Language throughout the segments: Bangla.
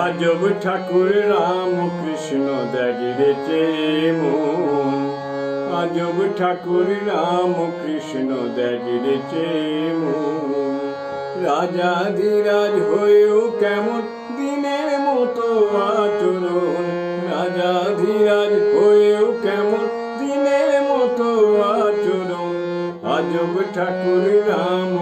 আজব ঠাকুর রাম কৃষ্ণ দেখিরেছে মন। আজব ঠাকুর রাম কৃষ্ণ দেখিরেছে মন। রাজা ধীরাজ হয়েও কেমন দিনের মতো আচরণ। রাজা ধীরাজ হয়েও কেমন দিনের মতো আচরণ। আজব ঠাকুর রাম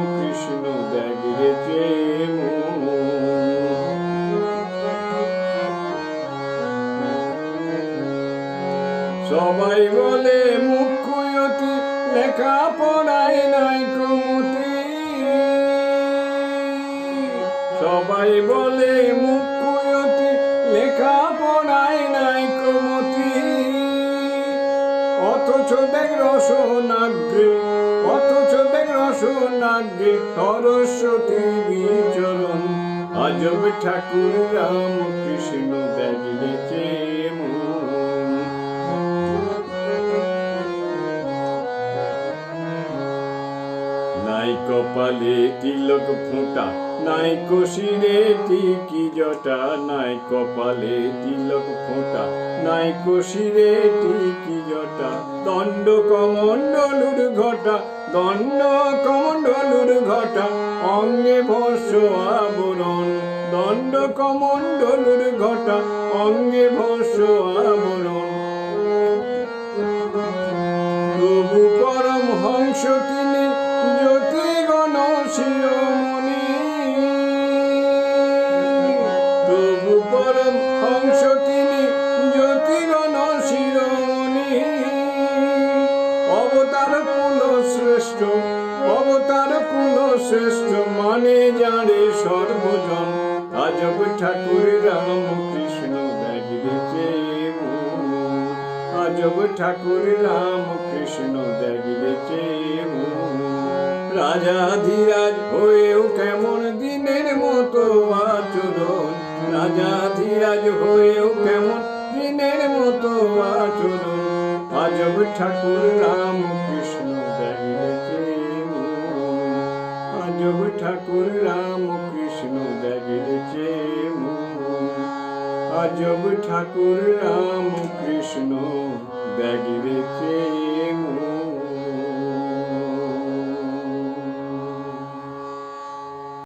সবাই বলে মুখ্যতি লেখা পড়ায় নাই কমতি সবাই বলে মুখ্যতি লেখা পড়ায় নাই কমতি। অথচ দেখ রসনাগ্রে, অথচ দেখ রসনাগ্রে সরস্বতী বিচরণ। আজব ঠাকুর রাম কৃষ্ণ দেখলেছে নাই কপালে তিলক ফোঁটা, নাই কশিরে টিকি জটা, নাই কপালে তিলক ফোঁটা, নাই কশিরে টিকি জটা। দণ্ড কমণ্ডলুর ঘটা, দণ্ড কমণ্ডলুর ঘটা, অঙ্গে ভস্য আবরণ। দণ্ড কমণ্ডলুর ঘটা, অঙ্গে ভস্য আবরণ। প্রভু পরম হংস তিনি জ্যোতি গণ শিরোমণি প্রভু পরম হংস তিনি জ্যোতি গণ শিরোমণি অবতার কুল শ্রেষ্ঠ, অবতার কুল শ্রেষ্ঠ দেখিয়েছে মন। আজব ঠাকুর রাম কৃষ্ণ মন। রাজা ধীরাজ হয়েও কেমন দিনের মতো আচরণ রাজা ধীরাজ হয়েও কেমন দিনের মতো আচরণ আজব ঠাকুর রাম কৃষ্ণ মন। আজব ঠাকুর রাম কৃষ্ণ মন। আজব ঠাকুর রাম কৃষ্ণ দেখিয়েছে